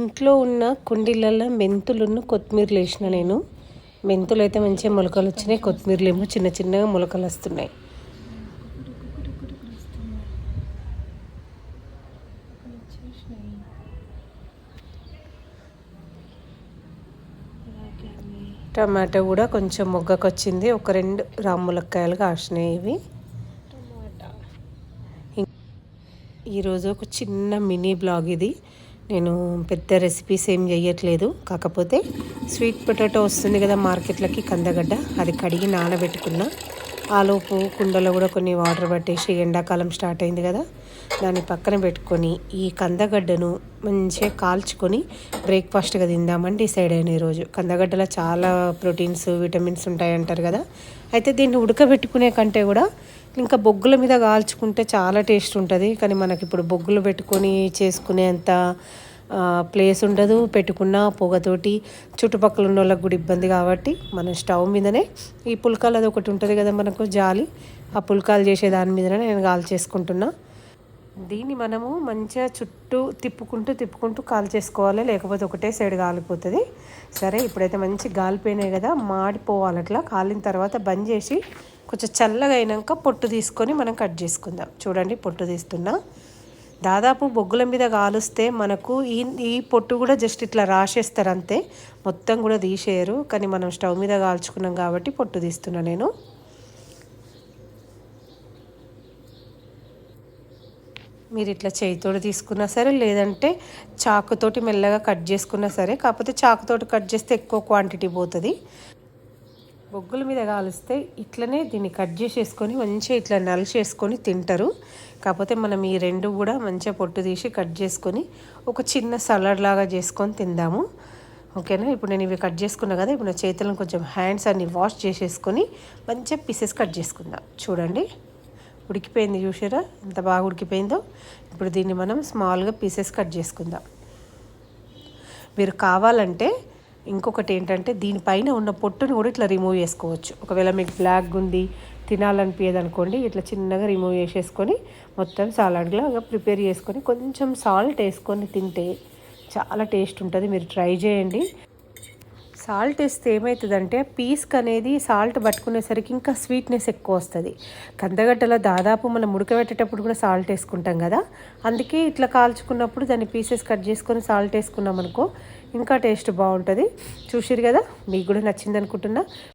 ఇంట్లో ఉన్న కుండీలలో మెంతులున్న కొత్తిమీరలు వేసిన నేను. మెంతులు అయితే మంచిగా మొలకలు వచ్చినాయి కొత్తిమీరలు ఏమో చిన్న చిన్నగా మొలకలు వస్తున్నాయి. టమాటో కూడా కొంచెం మొగ్గకు వచ్చింది ఒక రెండు రాములక్కాయలు కాసినాయి ఇవి. ఈరోజు ఒక చిన్న మినీ బ్లాగ్ ఇది. నేను పెద్ద రెసిపీస్ ఏం చేయట్లేదు కాకపోతే స్వీట్ పొటాటో వస్తుంది కదా మార్కెట్లకి కందగడ్డ అది కడిగి నానబెట్టుకున్నా. ఆలోపు కుండలో కూడా కొన్ని వాటర్ పట్టేసి ఎండాకాలం స్టార్ట్ అయింది కదా దాన్ని పక్కన పెట్టుకొని ఈ కందగడ్డను మంచిగా కాల్చుకొని బ్రేక్ఫాస్ట్గా తిందామని డిసైడ్ అయిన ఈరోజు. కందగడ్డలో చాలా ప్రోటీన్స్ విటమిన్స్ ఉంటాయి అంటారు కదా అయితే దీన్ని ఉడకబెట్టుకునే కంటే కూడా ఇంకా బొగ్గుల మీద కాల్చుకుంటే చాలా టేస్ట్ ఉంటుంది. కానీ మనకి ఇప్పుడు బొగ్గులు పెట్టుకొని చేసుకునేంత ప్లేస్ ఉండదు పెట్టుకున్న పొగతోటి చుట్టుపక్కల ఉన్న వాళ్ళకి కూడా ఇబ్బంది కాబట్టి మనం స్టవ్ మీదనే ఈ పుల్కాలు అది ఒకటి ఉంటుంది కదా మనకు జాలి ఆ పుల్కాలు చేసే దాని మీదనే నేను కాల్ చేసుకుంటున్నా. దీన్ని మనము మంచిగా చుట్టూ తిప్పుకుంటూ తిప్పుకుంటూ కాల్ చేసుకోవాలి లేకపోతే ఒకటే సైడ్ కాలిపోతుంది సరే ఇప్పుడైతే మంచి గాలిపోయినాయి కదా మాడిపోవాలి అట్లా. కాలిన తర్వాత బంద్ చేసి కొంచెం చల్లగా అయినాక పొట్టు తీసుకొని మనం కట్ చేసుకుందాం. చూడండి పొట్టు తీస్తున్నా. దాదాపు బొగ్గుల మీద కాలుస్తే మనకు ఈ ఈ పొట్టు కూడా జస్ట్ ఇట్లా రాసేస్తారు అంతే. మొత్తం కూడా తీసేయరు. కానీ మనం స్టవ్ మీద కాల్చుకున్నాం కాబట్టి పొట్టు తీస్తున్నా నేను. మీరు ఇట్లా చేయితోటి తీసుకున్నా సరే లేదంటే చాకుతోటి మెల్లగా కట్ చేసుకున్నా సరే కాకపోతే చాకుతోటి కట్ చేస్తే ఎక్కువ క్వాంటిటీ పోతుంది. బొగ్గుల మీద కాలిస్తే ఇట్లనే దీన్ని కట్ చేసేసుకొని మంచిగా ఇట్లా నలిచేసుకొని తింటారు. కాకపోతే మనం ఈ రెండు కూడా మంచిగా పొట్టు తీసి కట్ చేసుకొని ఒక చిన్న సలాడ్ లాగా చేసుకొని తిందాము. ఓకేనా? ఇప్పుడు నేను ఇవి కట్ చేసుకున్నా కదా ఇప్పుడు నా చేతులను కొంచెం హ్యాండ్స్ అన్ని వాష్ చేసేసుకొని మంచిగా పీసెస్ కట్ చేసుకుందాం. చూడండి. ఉడికిపోయింది చూసారా? ఎంత బాగా ఉడికిపోయిందో. ఇప్పుడు దీన్ని మనం స్మాల్గా పీసెస్ కట్ చేసుకుందాం. మీరు కావాలంటే ఇంకొకటి ఏంటంటే దీనిపైన ఉన్న పొట్టును కూడా ఇట్లా రిమూవ్ చేసుకోవచ్చు. ఒకవేళ మీకు బ్లాక్ ఉంది తినాలనిపించదు అనుకోండి ఇట్లా చిన్నగా రిమూవ్ చేసేసుకొని మొత్తం సాలాడ్లాగా ప్రిపేర్ చేసుకొని కొంచెం సాల్ట్ వేసుకొని తింటే చాలా టేస్ట్ ఉంటుంది. మీరు ట్రై చేయండి. సాల్ట్ వేస్తే ఏమవుతుందంటే పీస్క్ అనేది సాల్ట్ పట్టుకునేసరికి ఇంకా స్వీట్నెస్ ఎక్కువ వస్తుంది. కందగడ్డలో దాదాపు మనం ఉడకబెట్టేటప్పుడు కూడా సాల్ట్ వేసుకుంటాం కదా. అందుకే ఇట్లా కాల్చుకున్నప్పుడు దాన్ని పీసెస్ కట్ చేసుకొని సాల్ట్ వేసుకున్నాం అనుకో ఇంకా టేస్ట్ బాగుంటుంది. చూసిరు కదా? మీకు కూడా నచ్చింది అనుకుంటున్నా